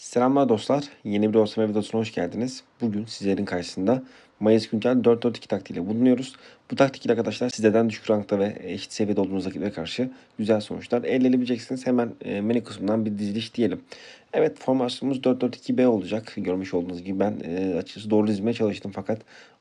Selamlar dostlar. Yeni bir Dostlama videosuna hoş geldiniz. Bugün sizlerin karşısında Mayıs güncel 4-4-2 taktiğiyle bulunuyoruz. Bu taktik ile arkadaşlar sizlerden düşük rankta ve eşit seviyede olduğunuz rakiplere karşı güzel sonuçlar elde edebileceksiniz. Hemen e, menü kısmından bir diziliş diyelim. Evet formasyonumuz 4-4-2-B olacak. Görmüş olduğunuz gibi ben e, açıkçası doğru dizmeye çalıştım fakat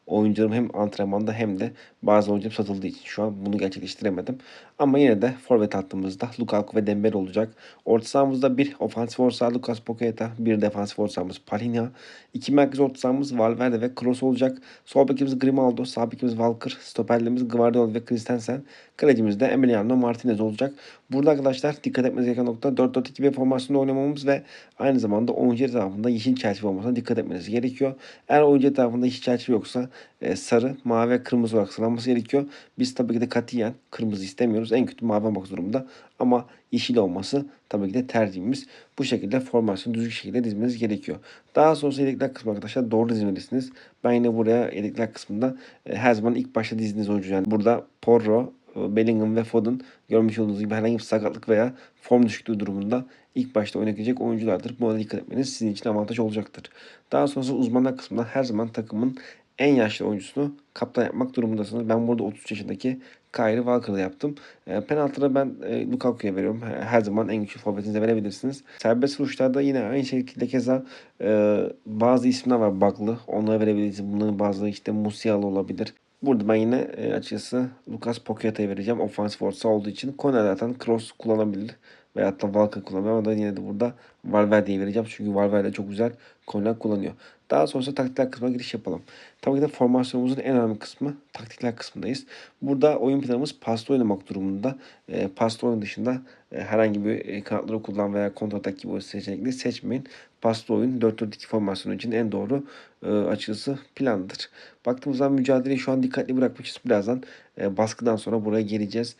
oyuncularım hem antrenmanda hem de bazı oyuncularım satıldığı için şu an bunu gerçekleştiremedim. Ama yine de forvet hattımızda Lukaku ve Dembele olacak. Orta sahamızda bir ofansif orta Lucas Paqueta, bir defansif orta sahamız Palhinha, iki merkez orta sahamız Valverde ve Kroos olacak. Sol bekimiz Grimaldo, sağ bekimiz Walker, stoperlerimiz Guardiola ve Christensen, kalecimiz de Emiliano Martinez olacak. Burada arkadaşlar dikkat etmeniz gereken nokta 4-4-2-1 formasyonda oynamamız ve aynı zamanda oyuncu etrafında yeşil çerçeve olmasına dikkat etmeniz gerekiyor. Eğer oyuncu etrafında yeşil çerçeve yoksa e, sarı, mavi ve kırmızı olarak sıralanması gerekiyor. Biz tabii ki de katiyen kırmızı istemiyoruz. En kötü mavi olmak durumunda ama yeşil olması tabii ki de tercihimiz. Bu şekilde formasyonu düzgün şekilde dizmeniz gerekiyor. Daha sonrasında yedekler kısmı arkadaşlar doğru dizmelisiniz. Ben yine buraya yedekler kısmında e, her zaman ilk başta dizdiğiniz oyuncu yani burada Porro, e, Bellingham ve Foden görmüş olduğunuz gibi herhangi bir sakatlık veya form düşüklüğü durumunda ilk başta oynayacak oyunculardır. Buna dikkat etmeniz sizin için avantaj olacaktır. Daha sonrasında uzmanlar kısmında her zaman takımın en yaşlı oyuncusunu kaptan yapmak durumundasınız. Ben burada 33 yaşındaki Kyrie Walker'ı yaptım. E, penaltıda ben e, Lukaku'ya veriyorum. Her zaman en güçlü forvetinize verebilirsiniz. Serbest vuruşlarda yine aynı şekilde keza e, bazı isimler var baklı. Onlara verebilirsiniz. Bunların bazıları işte Musiala olabilir. Burada ben yine e, açıkçası Lucas Paqueta'ya vereceğim. Ofansif orta olduğu için. Kone zaten cross kullanabilir. Veyahut da Walker kullanıyor ama yine de burada Valverde'ye vereceğim. Çünkü Valverde çok güzel konular kullanıyor. Daha sonrasında taktikler kısmına giriş yapalım. Tabii ki de formasyonumuzun en önemli kısmı taktikler kısmındayız. Burada oyun planımız pasta oynamak durumunda. E, pasta oyun dışında e, herhangi bir e, kanatları kullan veya kontratak gibi seçenekleri seçmeyin. Pasta oyun 4-4-2 formasyonu için en doğru e, açıkçası plandır. Baktığımızda mücadeleyi şu an dikkatli bırakmışız. Birazdan e, baskıdan sonra buraya geleceğiz.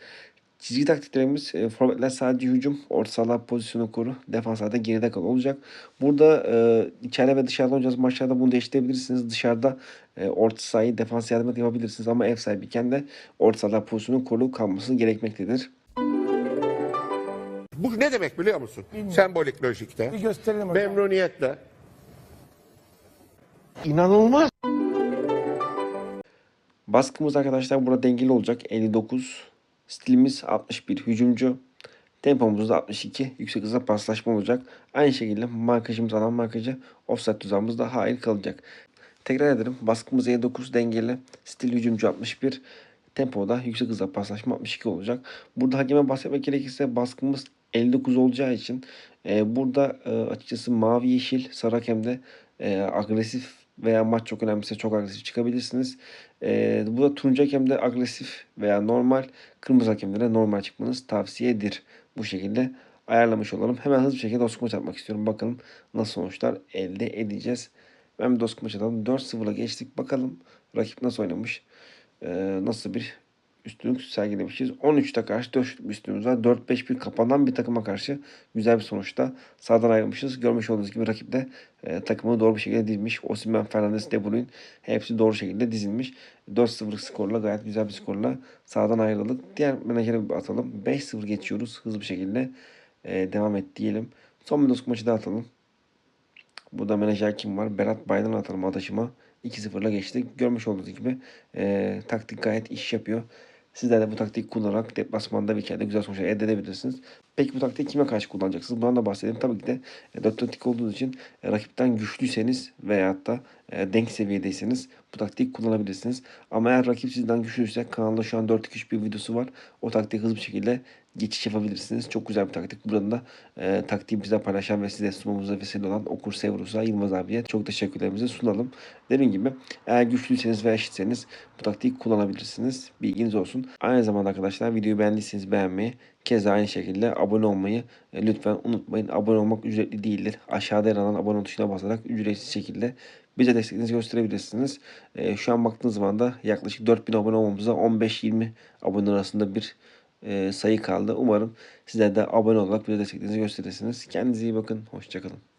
Çizgi taktiklerimiz e, forvetler sadece hücum, orta sahalar pozisyonu koru, defanslarda geride kal olacak. Burada e, içeride ve dışarıda oynayacağız maçlarda bunu değiştirebilirsiniz. Dışarıda e, orta sahayı defans yardım yapabilirsiniz ama ev sahibiyken de orta sahalar pozisyonu koru kalması gerekmektedir. Bu ne demek biliyor musun? Sembolik lojikte. Bir gösterelim hocam. Memnuniyetle. İnanılmaz. Baskımız arkadaşlar burada dengeli olacak. 59. Stilimiz 61. Hücumcu. Tempomuz da 62. Yüksek hızla paslaşma olacak. Aynı şekilde markajımız alan markajı. Offset tuzağımız da hayır kalacak. Tekrar ederim. Baskımız 59 dengeli. Stil hücumcu 61. Tempoda yüksek hızla paslaşma 62 olacak. Burada hakeme bahsetmek gerekirse baskımız 59 olacağı için e, burada e, açıkçası mavi yeşil sarı hakemde e, agresif veya maç çok önemliyse çok agresif çıkabilirsiniz. E, bu da turuncu hakemde agresif veya normal, kırmızı hakemlere normal çıkmanız tavsiyedir. Bu şekilde ayarlamış olalım. Hemen hızlı bir şekilde dostluk maçı atmak istiyorum. Bakalım nasıl sonuçlar elde edeceğiz. Ben bir dostluk maçı atalım. 4-0'la geçtik. Bakalım rakip nasıl oynamış. E, nasıl bir üstünlük sergilemişiz. 13'te karşı 4 şutluk bir üstünlüğümüz var. 4-5-1 kapanan bir takıma karşı güzel bir sonuçta sağdan ayrılmışız. Görmüş olduğunuz gibi rakip de e, takımı doğru bir şekilde dizmiş. Osimhen, Fernandes, De Bruyne hepsi doğru şekilde dizilmiş. 4-0'lık skorla gayet güzel bir skorla sağdan ayrıldık. Diğer menajere bir atalım. 5-0 geçiyoruz hızlı bir şekilde. E, devam et diyelim. Son bir maçı da atalım. Burada menajer kim var? Berat Baydan atalım adaşıma. 2-0'la geçtik. Görmüş olduğunuz gibi e, taktik gayet iş yapıyor. Sizler de bu taktiği kullanarak deplasmanda bir kere güzel sonuçlar elde edebilirsiniz. Peki bu taktiği kime karşı kullanacaksınız? Bundan da bahsedelim. Tabii ki de e, 4 taktik olduğunuz için e, rakipten güçlüyseniz veyahut da e, denk seviyedeyseniz bu taktiği kullanabilirsiniz. Ama eğer rakip sizden güçlüyse kanalda şu an 4-2-3 bir videosu var. O taktiği hızlı bir şekilde geçiş yapabilirsiniz. Çok güzel bir taktik. Buradan da e, taktiği bize paylaşan ve size sunmamıza vesile olan Okur Sevrus'a Yılmaz abiye çok teşekkürlerimizi sunalım. Dediğim gibi eğer güçlüyseniz ve eşitseniz bu taktiği kullanabilirsiniz. Bilginiz olsun. Aynı zamanda arkadaşlar videoyu beğendiyseniz beğenmeyi Keza aynı şekilde abone olmayı e, lütfen unutmayın. Abone olmak ücretli değildir. Aşağıda yer alan abone tuşuna basarak ücretsiz şekilde bize desteklerinizi gösterebilirsiniz. E, şu an baktığınız zaman da yaklaşık 4000 abone olmamıza 15-20 abone arasında bir e, sayı kaldı. Umarım sizler de abone olarak bize desteklerinizi gösterirsiniz. Kendinize iyi bakın. Hoşçakalın.